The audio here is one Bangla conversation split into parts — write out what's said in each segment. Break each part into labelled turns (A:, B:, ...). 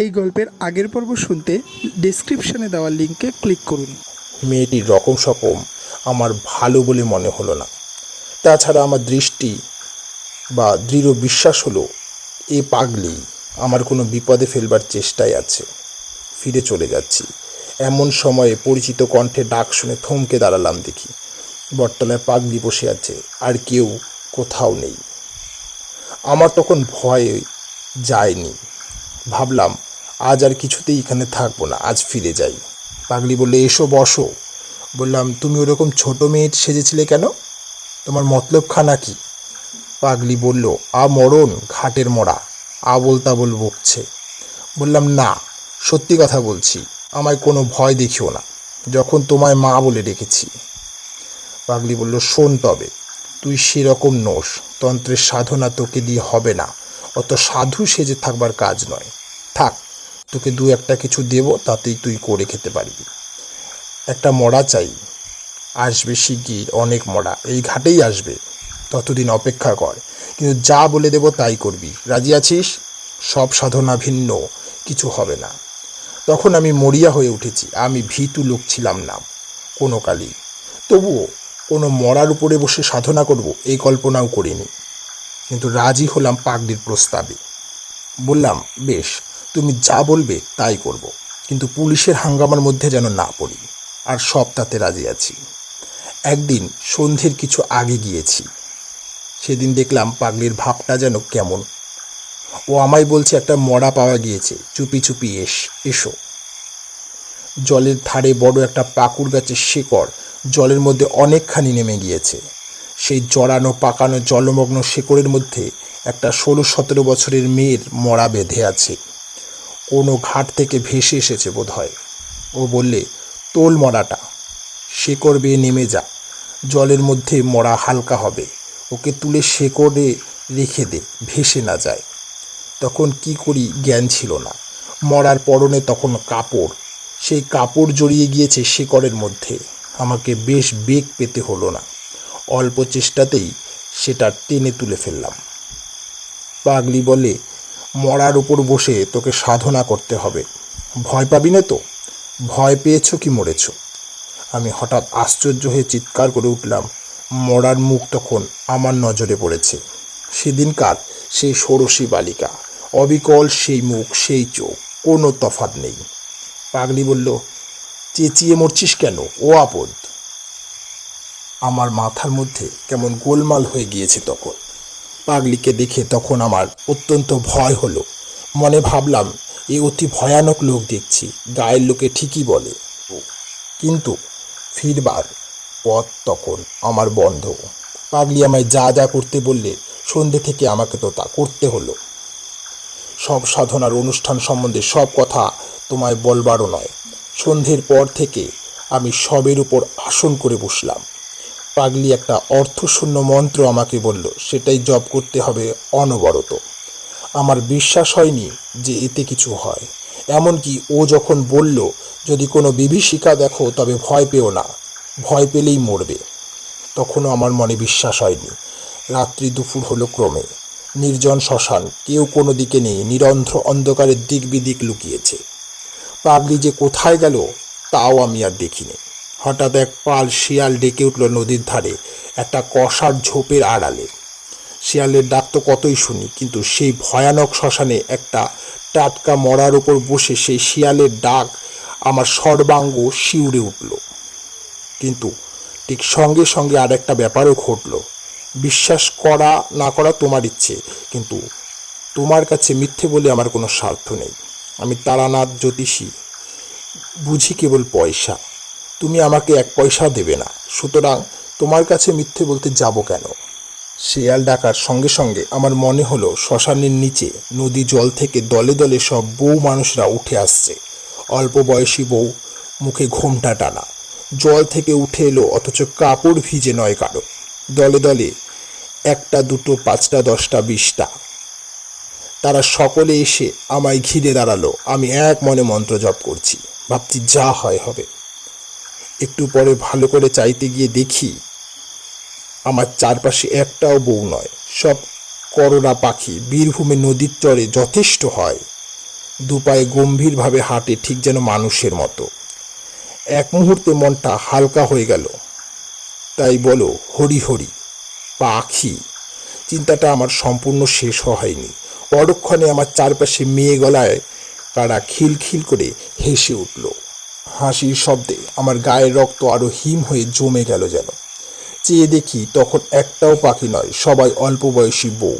A: এই গল্পের আগের পর্ব শুনতে ডেসক্রিপশনে দেওয়া লিঙ্কে ক্লিক করুন।
B: মেয়েটির রকম সকম আমার ভালো বলে মনে হলো না। তাছাড়া আমার দৃষ্টি বা দৃঢ় বিশ্বাস হলো, এ পাগলি আমার কোনো বিপদে ফেলবার চেষ্টায় আছে। ফিরে চলে যাচ্ছি। এমন সময়ে পরিচিত কণ্ঠে ডাক শুনে থমকে দাঁড়ালাম দেখি। বটতলায় পাগলি বসে আছে, আর কেউ কোথাও নেই। আমার তখন ভয় যায়নি। ভাবলাম আজ আর কিছুতেই এখানে থাকব না, আজ ফিরে যাই। পাগলি বললে, এসো, বসো। বললাম, তুমি ওরকম ছোট মেয়ের সেজেছিলে কেন? তোমার মতলব খানা কি পাগলি বলল, আ মরণ ঘাটের মরা, আবল তাবল বকছে। বললাম, না, সত্যি কথা বলছি, আমায় কোনো ভয় দেখিও না, যখন তোমায় মা বলে ডেকেছি পাগলি বলল, শোন তবে, তুই সেরকম নোস, তন্ত্রের সাধনা তোকে দিয়ে হবে না, অত সাধু সেজে থাকবার কাজ নয়। থাক তোকে দু একটা কিছু দেব, তাতেই তুই করে খেতে পারবি। একটা মরা চাই, আসবে শিগগির অনেক মরা, এই ঘাটেই আসবে, ততদিন অপেক্ষা কর। কিন্তু যা বলে দেব তাই করবি। রাজি আছিস? সব সাধনা ভিন্ন, কিছু হবে না। তখন আমি মরিয়া হয়ে উঠেছি, আমি ভীতু লোক ছিলাম না, কোনো কালই। তবুও কোনো মরার উপরে বসে সাধনা করব, এই কল্পনাও করিনি। কিন্তু রাজি হলাম পাগড়ির প্রস্তাবে। বললাম, বেশ তুমি যা বলবে তাই করব। কিন্তু পুলিশের হাঙ্গামার মধ্যে যেন না পড়ি, আর সব তাতে রাজি আছি। একদিন সন্ধ্যের কিছু আগে গিয়েছি। সেদিন দেখলাম পাগলির ভাবটা যেন কেমন। ও আমায় বলছে একটা মরা পাওয়া গিয়েছে, চুপি চুপি এস, এসো। জলের ধারে বড় একটা পাকুড় গাছের শিকড়, জলের মধ্যে অনেকখানি নেমে গিয়েছে। সেই জড়ানো পাকানো জলমগ্ন শেকড়ের মধ্যে একটা ষোলো সতেরো বছরের মেয়ের মরা বেঁধে আছে। কোনো ঘাট থেকে ভেসে এসেছে বোধ হয় ও বললে, তোল মরাটা, শেকড় বেয়ে নেমে যা, জলের মধ্যে মরা হালকা হবে, ওকে তুলে শেকড়ে রেখে দে, ভেসে না যায়। তখন কি করি জ্ঞান ছিল না। মরার পরনে তখন কাপড়, সেই কাপড় জড়িয়ে গিয়েছে শেকড়ের মধ্যে। আমাকে বেশ বেগ পেতে হলো না। অল্প চেষ্টাতেই সেটা টেনে তুলে ফেললাম। পাগলি বলে মরার উপর বসে তোকে সাধনা করতে হবে। ভয় পাবি না তো? ভয় পেয়েছ কি মরেছ? আমি হঠাৎ আশ্চর্য হয়ে চিৎকার করে উঠলাম, মরার মুখ তখন আমার নজরে পড়েছে। সেদিনকার সেই ষোড়শী বালিকা। অবিকল সেই মুখ, সেই চোখ, কোনো তফাৎ নেই। পাগলি বলল, চেঁচিয়ে মরছিস কেন? ও আপদ। আমার মাথার মধ্যে কেমন গোলমাল হয়ে গিয়েছে তখন। পাগলিকে দেখে তখন আমার অত্যন্ত ভয় হলো। মনে ভাবলাম, এ অতি ভয়ানক লোক দেখছি, গায়ের লোকে ঠিকই বলে। কিন্তু ফিরবার পথ তখন আমার বন্ধ। পাগলি আমায় যা যা করতে বললে, সন্ধে থেকে আমাকে তো তা করতে হলো। সব সাধনার অনুষ্ঠান সম্বন্ধে সব কথা তোমায় বলবারও নয়। সন্ধ্যের পর থেকে আমি সবের উপর আসন করে বসলাম। পাগলি একটা অর্থশূন্য মন্ত্র আমাকে বলল, সেটাই জপ করতে হবে অনবরত। আমার বিশ্বাস হয়নি যে এতে কিছু হয়। এমনকি ও যখন বলল, যদি কোনো বিভীষিকা দেখো, তবে ভয় পেও না, ভয় পেলেই মরবে। তখনও আমার মনে বিশ্বাস হয়নি। রাত্রি দুপুর হলো ক্রমে। নির্জন শ্মশান, কেউ কোনো দিকে নেই, নিরন্ধ্র অন্ধকারের দিক বিদিক লুকিয়েছে। পাগলি যে কোথায় গেল, তাও আমি আর দেখিনি। হঠাৎ এক পাল শিয়াল ডেকে উঠল নদীর ধারে, একটা কষার ঝোপের আড়ালে। শিয়ালের ডাক তো কতই শুনি, কিন্তু সেই ভয়ানক শ্মশানে একটা টাটকা মরার উপর বসে সেই শিয়ালের ডাক আমার সর্বাঙ্গ শিউরে উঠল। কিন্তু ঠিক সঙ্গে সঙ্গে আর একটা ব্যাপারও ঘটল। বিশ্বাস করা না করা তোমার ইচ্ছে, কিন্তু তোমার কাছে মিথ্যে বলে আমার কোনো স্বার্থ নেই। আমি তারানাথ জ্যোতিষী, বুঝি কেবল পয়সা। তুমি আমাকে এক পয়সা দেবে না। সুতরাং তোমার কাছে মিথ্যে বলতে যাব কেন? শিয়াল ডাকার সঙ্গে সঙ্গে আমার মনে হলো শ্মশানের নিচে নদী জল থেকে দলে দলে সব বউ মানুষরা উঠে আসছে। অল্প বয়সী বউ মুখে ঘোমটা টানা। জল থেকে উঠে এলো অথচ কাপড় ভিজে নয় কারও। দলে দলে একটা দুটো, পাঁচটা, দশটা, বিশটা। তারা সকলে এসে আমায় ঘিরে দাঁড়াল। আমি এক মনে মন্ত্র জপ করছি। ভাবছি যা হয় হবে। একটু পরে ভালো করে চাইতে গিয়ে দেখি, আমার চারপাশে একটাও বউ নয়। সব করোনা পাখি বীরভূমে নদীর চরে যথেষ্ট হয়। দুপায়ে গম্ভীরভাবে হাঁটে ঠিক যেন মানুষের মতো। এক মুহূর্তে মনটা হালকা হয়ে গেল। তাই বলো, হরি হরি, পাখি। চিন্তাটা আমার সম্পূর্ণ শেষ হয়নি। পরক্ষণে আমার চারপাশে মেয়ে গলায় কারা খিলখিল করে হেসে উঠল। হাসির শব্দে আমার গায়ের রক্ত আরও হিম হয়ে জমে গেল যেন। চেয়ে দেখি তখন একটাও পাখি নয়, সবাই অল্প বয়সী বউ।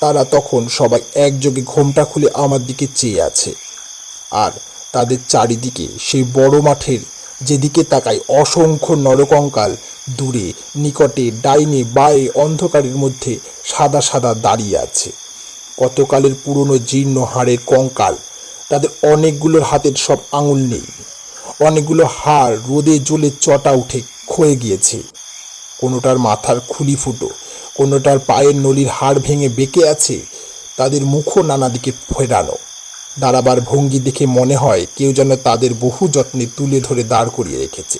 B: তারা তখন সবাই একযোগে ঘোমটা খুলে আমার দিকে চেয়ে আছে। আর তাদের চারিদিকে সেই বড় মাঠের যেদিকে তাকায় অসংখ্য নরকঙ্কাল, দূরে, নিকটে, ডাইনে, বায়ে, অন্ধকারের মধ্যে সাদা সাদা দাঁড়িয়ে আছে। কতকালের পুরনো জীর্ণ হাড়ের কঙ্কাল তাদের অনেকগুলোর হাতের সব আঙুল নেই। অনেকগুলো হাড় রোদে জ্বলে চটা উঠে ক্ষয়ে গিয়েছে। কোনোটার মাথার খুলি ফুটো, কোনোটার পায়ের নলির হাড় ভেঙে বেঁকে আছে, তাদের মুখও নানা দিকে ফেরানো। দাঁড়াবার ভঙ্গি দেখে মনে হয় কেউ যেন তাদের বহু যত্নে তুলে ধরে দাঁড় করিয়ে রেখেছে।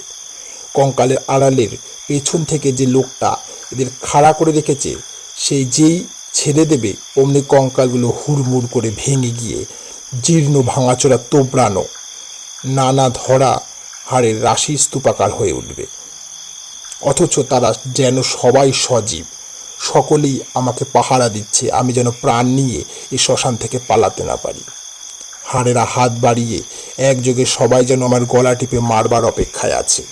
B: কঙ্কালের আড়ালের পেছন থেকে যে লোকটা এদের খাড়া করে রেখেছে, সেই যেই ছেড়ে দেবে, অমনি কঙ্কালগুলো হুড়মুড় করে ভেঙে গিয়ে জীর্ণ ভাঙাচোরা তোবড়ানো নানা ধরা হাড়ের রাশি স্তূপাকার হয়ে উঠবে। অথচ তারা যেন সবাই সজীব, সকলেই আমাকে পাহারা দিচ্ছে, আমি যেন প্রাণ নিয়ে এই শ্মশান থেকে পালাতে না পারি। হাড়েরা হাত বাড়িয়ে একযোগে সবাই যেন আমার গলা টিপে মারবার অপেক্ষায় আছে।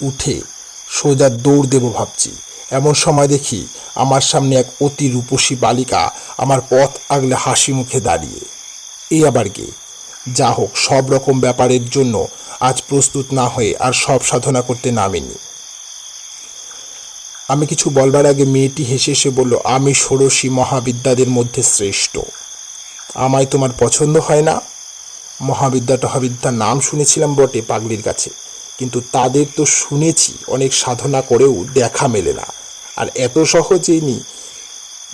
B: উঠে সোজা দৌড় দেব ভাবছি। এমন সময় দেখি আমার সামনে এক অতি রূপসী বালিকা আমার পথ আগলে হাসি মুখে দাঁড়িয়ে। এই আবার কে? যা হোক, সব রকম ব্যাপারের জন্য আজ প্রস্তুত না হয়ে আর সব সাধনা করতে নামেনি। আমি কিছু বলবার আগে মেয়েটি হেসে এসে বলল, আমি ষোড়শী মহাবিদ্যাদের মধ্যে শ্রেষ্ঠ। আমায় তোমার পছন্দ হয় না? মহাবিদ্যা টহাবিদ্যার নাম শুনেছিলাম বটে পাগলির কাছে, কিন্তু তাদের তো শুনেছি, অনেক সাধনা করেও দেখা মেলে না। আর এত সহজেই নি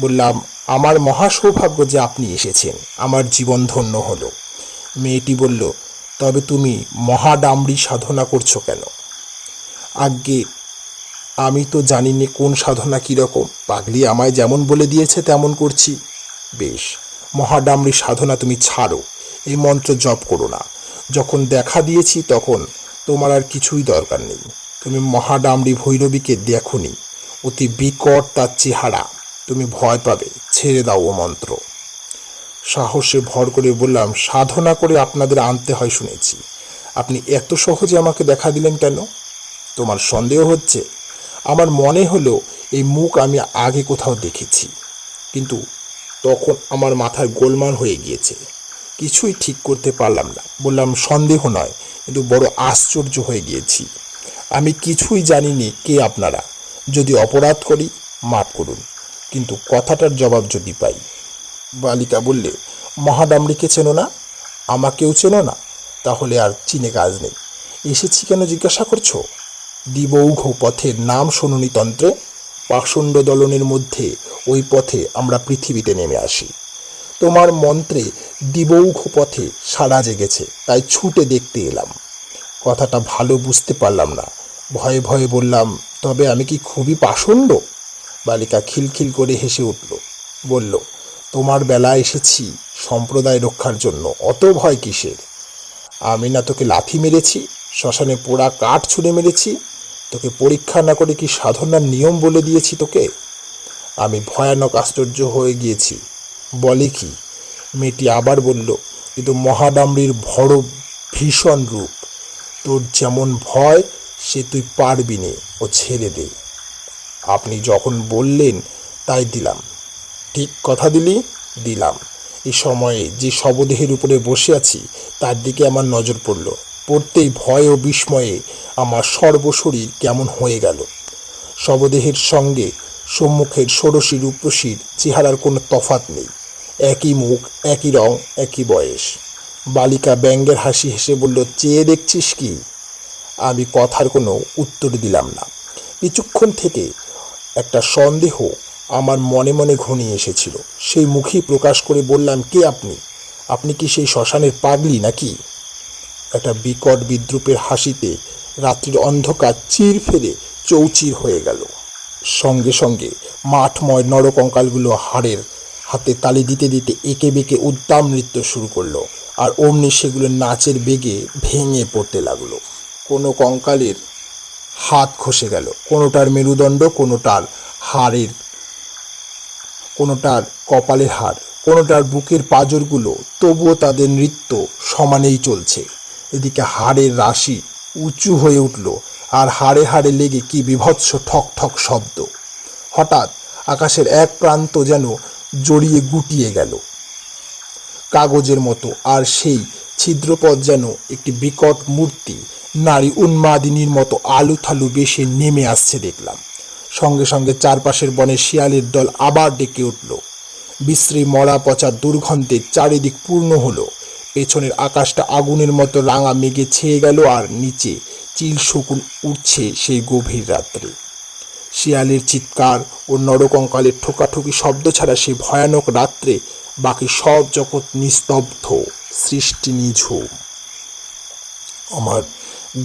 B: বললাম, আমার মহা সৌভাগ্য যে আপনি এসেছেন। আমার জীবন ধন্য হলো। মেয়েটি বলল, তবে তুমি মহাডামরি সাধনা করছ কেন? আজ্ঞে, আমি তো জানি কোন সাধনা কীরকম। পাগলি আমায় যেমন বলে দিয়েছে, তেমন করছি। বেশ মহাডামরি সাধনা তুমি ছাড়ো। এই মন্ত্র জপ করো না। যখন দেখা দিয়েছি তখন তোমার আর কিছুই দরকার নেই। তুমি মহাডামরি ভৈরবীকে দেখনি। অতি বিকট তার চেহারা। তুমি ভয় পাবে, ছেড়ে দাও ও মন্ত্র। সাহসে ভর করে বললাম, সাধনা করে আপনাদের আনতে হয় শুনেছি। আপনি এত সহজে আমাকে দেখা দিলেন কেন? তোমার সন্দেহ হচ্ছে। আমার মনে হলো এই মুখ আমি আগে কোথাও দেখেছি। কিন্তু তখন আমার মাথার গোলমাল হয়ে গিয়েছে। কিছুই ঠিক করতে পারলাম না। বললাম, সন্দেহ নয়, কিন্তু বড় আশ্চর্য হয়ে গিয়েছি। আমি কিছুই জানিনি কে আপনারা। যদি অপরাধ করি, মাফ করুন। কিন্তু কথাটার জবাব যদি পাই। বালিকা বললে মহাডামরিকে চেনো না? আমাকেও চেনো না? তাহলে আর চিনে কাজ নেই। এসেছি কেন জিজ্ঞাসা করছ? দিবৌঘ পথের নাম শুনুনি তন্ত্রে, পাষণ্ড দলনের মধ্যে ওই পথে আমরা পৃথিবীতে নেমে আসি। তোমার মন্ত্রে দিবৌঘ পথে সাড়া জেগেছে, তাই ছুটে দেখতে এলাম। কথাটা ভালো বুঝতে পারলাম না। ভয়ে ভয়ে বললাম, তবে আমি কি খুবই পাষণ্ড? বালিকা খিলখিল করে হেসে উঠল। বলল, তোমার বেলা এসেছি সম্প্রদায় রক্ষার জন্য, অত ভয় কিসের? আমি না তোকে লাথি মেরেছি, শ্মশানে পোড়া কাঠ ছুঁড়ে মেরেছি, তোকে পরীক্ষা না করে কি সাধনার নিয়ম বলে দিয়েছি তোকে? আমি ভয়ানক আশ্চর্য হয়ে গিয়েছি। বলে কি? মেয়েটি আবার বলল, কিন্তু মহাডামরির বড় ভীষণ রূপ। তোর যেমন ভয়, সে তুই পারবি নে ও ছেড়ে দে। আপনি যখন বললেন, তাই দিলাম। ঠিক কথা দিলি, দিলাম। এই সময়ে যে শবদেহের উপরে বসে আছি, তার দিকে আমার নজর পড়ল। পড়তেই ভয় ও বিস্ময়ে আমার সর্বশরীর কেমন হয়ে গেল। শবদেহের সঙ্গে সম্মুখের ষোড়শী রূপসীর চেহারার কোনো তফাত নেই। একই মুখ, একই রং, একই বয়স। বালিকা ব্যঙ্গের হাসি হেসে বলল, চেয়ে দেখছিস কি? আমি কথার কোনো উত্তর দিলাম না। কিছুক্ষণ থেকে একটা সন্দেহ আমার মনে মনে ঘনিয়ে এসেছিল। সেই মুখেই প্রকাশ করে বললাম, কে আপনি? আপনি কি সেই শ্মশানের পাগলি নাকি? একটা বিকট বিদ্রুপের হাসিতে রাত্রির অন্ধকার চির ফেরে চৌচির হয়ে গেল। সঙ্গে সঙ্গে মাঠময় নরকঙ্কালগুলো হাড়ের হাতে তালি দিতে দিতে একে বেঁকে উদ্দাম নৃত্য শুরু করল আর অমনি সেগুলো নাচের বেগে ভেঙে পড়তে লাগল। কোনো কঙ্কালের হাত খসে গেল। কোনোটার মেরুদণ্ড, কোনোটার হাড়ের, কোনোটার কপালের হাড়, কোনোটার বুকের পাঁজরগুলো, তবুও তাদের নৃত্য সমানেই চলছে। এদিকে হাড়ের রাশি উঁচু হয়ে উঠল, আর হাড়ে হাড়ে লেগে কি বিভৎস ঠক ঠক শব্দ। হঠাৎ আকাশের এক প্রান্ত যেন জড়িয়ে গুটিয়ে গেল। কাগজের মতো, আর সেই ছিদ্রপথ যেন একটি বিকট মূর্তি নারী উন্মাদিনীর মতো আলু থালু বেশে নেমে আসছে দেখলাম। সঙ্গে সঙ্গে চারপাশের বনে শিয়ালের দল আবার ডেকে উঠল। বিশ্রী মরা পচা দুর্গন্ধে চারিদিক পূর্ণ হলো। পেছনের আকাশটা আগুনের মতো রাঙা মেঘে ছেয়ে গেল আর নিচে চিল শকুন উঠছে সেই গভীর রাত্রে। শিয়ালের চিৎকার ও নরকঙ্কালের ঠোকাঠুকি শব্দ ছাড়া সেই ভয়ানক রাত্রে বাকি সব জগৎ নিস্তব্ধ, সৃষ্টি নিঝুম। আমার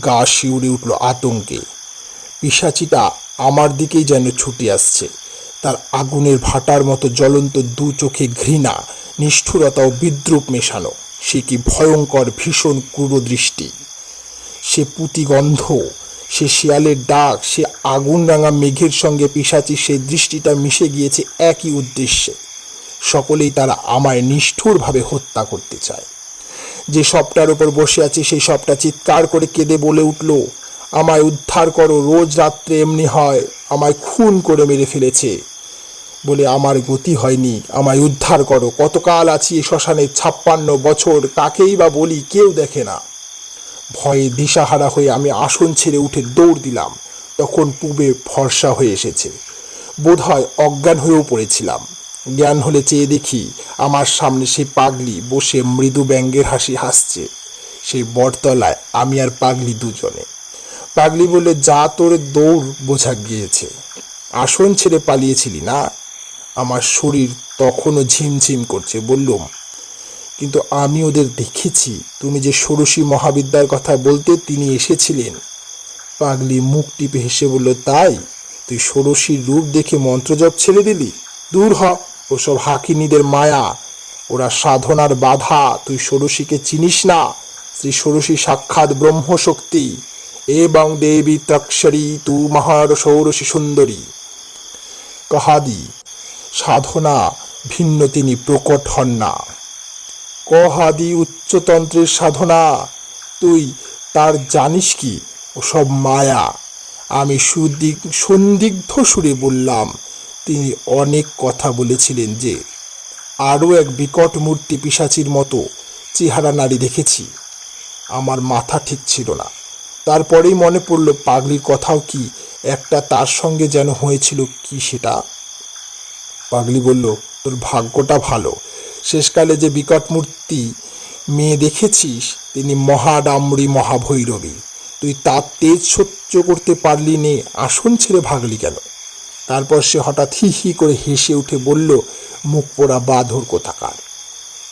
B: গা শিউরে উঠল আতঙ্কে। পিসাচিটা আমার দিকেই যেন ছুটে আসছে। তার আগুনের ভাটার মতো জ্বলন্ত দু চোখে ঘৃণা, নিষ্ঠুরতা ও বিদ্রুপ মেশানো, সে কি ভয়ঙ্কর, ভীষণ ক্রূর দৃষ্টি সে পুতিগন্ধ, সে শিয়ালের ডাক, সে আগুন রাঙা মেঘের সঙ্গে পিসাচি সেই দৃষ্টিটা মিশে গিয়েছে একই উদ্দেশ্যে। সকলেই তারা আমায় নিষ্ঠুরভাবে হত্যা করতে চায়। যে সবটার উপর বসে আছে সেই সবটা চিৎকার করে কেঁদে বলে উঠল, আমায় উদ্ধার করো, রোজ রাত্রে এমনি হয়, আমায় খুন করে মেরে ফেলেছে। বলে, আমার গতি হয়নি, আমায় উদ্ধার করো, কতকাল আছি এই শ্মশানে, ছাপ্পান্ন বছর, কাকেই বা বলি কেউ দেখে না। ভয়ে দিশাহারা হয়ে আমি আসন ছেড়ে উঠে দৌড় দিলাম, তখন পূবে ফর্সা হয়ে এসেছে, বোধহয় অজ্ঞান হয়েও পড়েছিলাম। জ্ঞান হলে চেয়ে দেখি আমার সামনে সেই পাগলি বসে মৃদু ব্যঙ্গের হাসি হাসছে। সেই বটতলায় আমি আর পাগলি দুজনে। পাগলি বলে, যা তোর দৌড় বোঝা গিয়েছে। আসন ছেড়ে পালিয়েছিলি না? আমার শরীর তখনও ঝিমঝিম করছে, বললুম, কিন্তু আমি ওদের দেখেছি। তুমি যে ষোড়শী মহাবিদ্যার কথা বলতে তিনি এসেছিলেন। পাগলি মুখ টিপে হেসে বলল, তাই? তুই ষোড়শীর রূপ দেখে মন্ত্রজপ ছেড়ে দিলি? দূর হ। ওসব হাকিনীদের মায়া। ওরা সাধনার বাধা। তুই ষোড়শীকে চিনিস না? শ্রী ষোড়শী সাক্ষাৎ ব্রহ্মশক্তি। এবং দেবী ত্রক্ষরী তু মহার ষোড়শী সুন্দরী। কহাদি, সাধনা ভিন্ন তিনি প্রকট হন না। কহাদি উচ্চতন্ত্রের সাধনা। তুই তার জানিস কি? ওসব মায়া। আমি সুদিক সন্দিগ্ধ সুরে বললাম তিনি অনেক কথা বলেছিলেন যে, আরও এক বিকট মূর্তি পিসাচির মতো চেহারা নারী দেখেছি। আমার মাথা ঠিক ছিল না। তারপরেই মনে পড়ল, পাগলির কথাও কি একটা তার সঙ্গে যেন হয়েছিল, কি সেটা? পাগলি বলল, তোর ভাগ্যটা ভালো। শেষকালে যে বিকট মূর্তি মেয়ে দেখেছিস, তিনি মহাডামরি মহাভৈরবী। তুই তার তেজ সহ্য করতে পারলি নে। আসন ছেড়ে ভাগলি কেন? তারপর সে হঠাৎ হি হি করে হেসে উঠে বলল, মুখ পোড়া বাঁধর কোথাকার?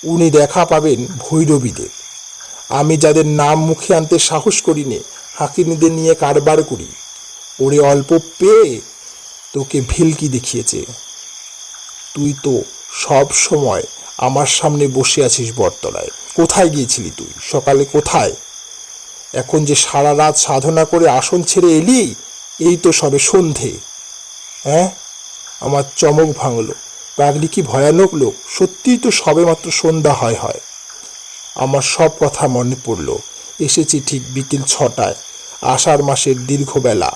B: উনি দেখা পাবেন ভৈরবীদের। আমি যাদের নাম মুখে আনতে সাহস করি নে হাকিনীদের নিয়ে কারবার করি। ওরে অল্প পেয়ে তোকে ভিলকি দেখিয়েছে। তুই তো সব সময় আমার সামনে বসে আছিস বটতলায়। কোথায় গিয়েছিলি তুই? সকালে কোথায়? এখন যে সারা রাত সাধনা করে আসন ছেড়ে এলি, এই তো সবে সন্ধে। হ্যাঁ? আমার চমক ভাঙল। পাগলি কি ভয়ানক লোক? সত্যিই তো সবে মাত্র সন্ধ্যা হয় হয়। আমার সব কথা মনে পড়ল। এসেছি ঠিক বিকেল ছটায়। আষাঢ় মাসের দীর্ঘবেলা।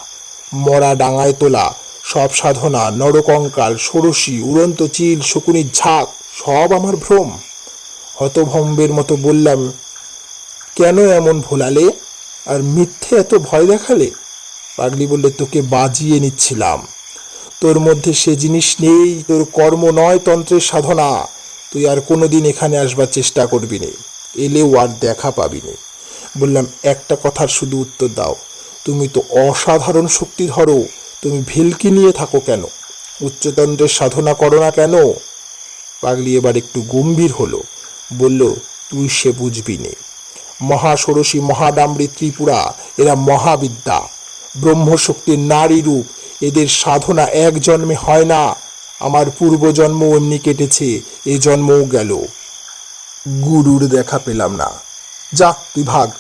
B: মরা ডাঙায় তোলা, সব সাধনা, নরকঙ্কাল, ষোড়শী, উড়ন্ত চিল, শকুনির ঝাঁক, সব আমার ভ্রম। হতভম্বের মতো বললাম, কেন এমন ভোলালে? আর মিথ্যে এত ভয় দেখালে? পাগলি বললে, তোকে বাজিয়ে নিচ্ছিলাম। তোর মধ্যে সে জিনিস নেই, তোর কর্ম নয়, তন্ত্রের সাধনা। তুই আর কোনোদিন এখানে আসবার চেষ্টা করবি নে। এলেও আর দেখা পাবি নে। বললাম, একটা কথার শুধু উত্তর দাও। তুমি তো অসাধারণ শক্তি ধরো তুমি ভিলকি নিয়ে থাকো কেন? উচ্চতন্ত্রের সাধনা করো না কেন? পাগলি এবার একটু গম্ভীর হলো। বলল, তুই সে বুঝবি নে। মহাষোড়শী মহাডামরি ত্রিপুরা, এরা মহাবিদ্যা। ব্রহ্মশক্তির নারী রূপ এদের সাধনা এক জন্মে হয় না। আমার পূর্বজন্ম এমনি কেটেছে, এ জন্মও গেল। গুরুর দেখা পেলাম না। যা, তুই ভাগ।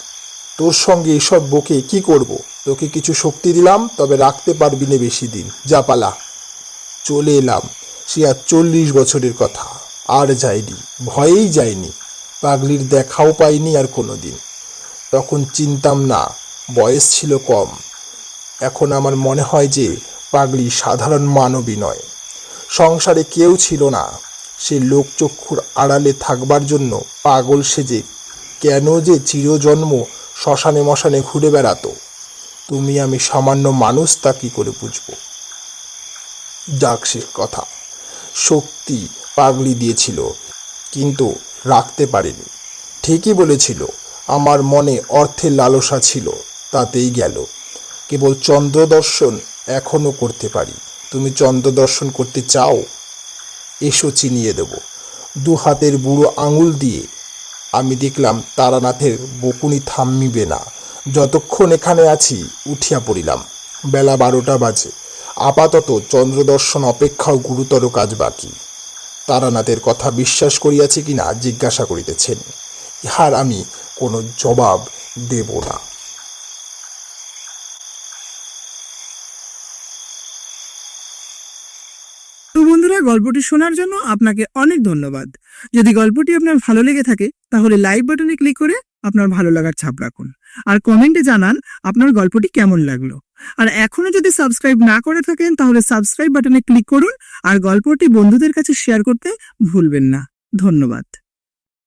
B: তোর সঙ্গে এসব বকে কি করব? তোকে কিছু শক্তি দিলাম, তবে রাখতে পারবি না বেশি দিন। যা, পালা। চলে এলাম। সে আর চল্লিশ বছরের কথা। আর যায়নি। ভয়েই যায়নি। পাগলির দেখাও পাইনি আর কোনো দিন তখন চিনতাম না, বয়স ছিল কম। এখন আমার মনে হয় যে পাগলি সাধারণ মানবী নয়। সংসারে কেউ ছিল না। সে লোকচক্ষুর আড়ালে থাকবার জন্য পাগল সেজে কেন যে চিরজন্ম শ্মশানে মশানে ঘুরে বেড়াতো। তুমি আমি সামান্য মানুষ, তা কি করে বুঝব? যাক সে কথা। শক্তি পাগলি দিয়েছিল, কিন্তু রাখতে পারেনি। ঠিকই বলেছিল, আমার মনে অর্থের লালসা ছিল, তাতেই গেল। কেবল চন্দ্র দর্শন এখনও করতে পারি। তুমি চন্দ্র দর্শন করতে চাও? এসো চিনিয়ে দেব। দু হাতের বুড়ো আঙুল দিয়ে। আমি দেখলাম তারানাথের বকুনি থামিবে না। যতক্ষণ এখানে আছি, উঠিয়া পড়িলাম। বেলা বারোটা বাজে। আপাতত চন্দ্রদর্শন অপেক্ষাও গুরুতর কাজ বাকি। তারানাথের কথা বিশ্বাস করিয়াছি কিনা জিজ্ঞাসা করিতেছেন। ইহার আমি কোনো জবাব দেব না
A: তো বন্ধুরা গল্পটি শোনার জন্য আপনাকে অনেক ধন্যবাদ। যদি গল্পটি আপনার ভালো লেগে থাকে, তাহলে লাইক বাটনে ক্লিক করে আপনার ভালো লাগার ছাপ রাখুন। আর কমেন্টে জানান আপনার গল্পটি কেমন লাগল। আর এখনও যদি সাবস্ক্রাইব না করে থাকেন, তাহলে সাবস্ক্রাইব বাটনে ক্লিক করুন। আর গল্পটি বন্ধুদের কাছে শেয়ার করতে ভুলবেন না। ধন্যবাদ।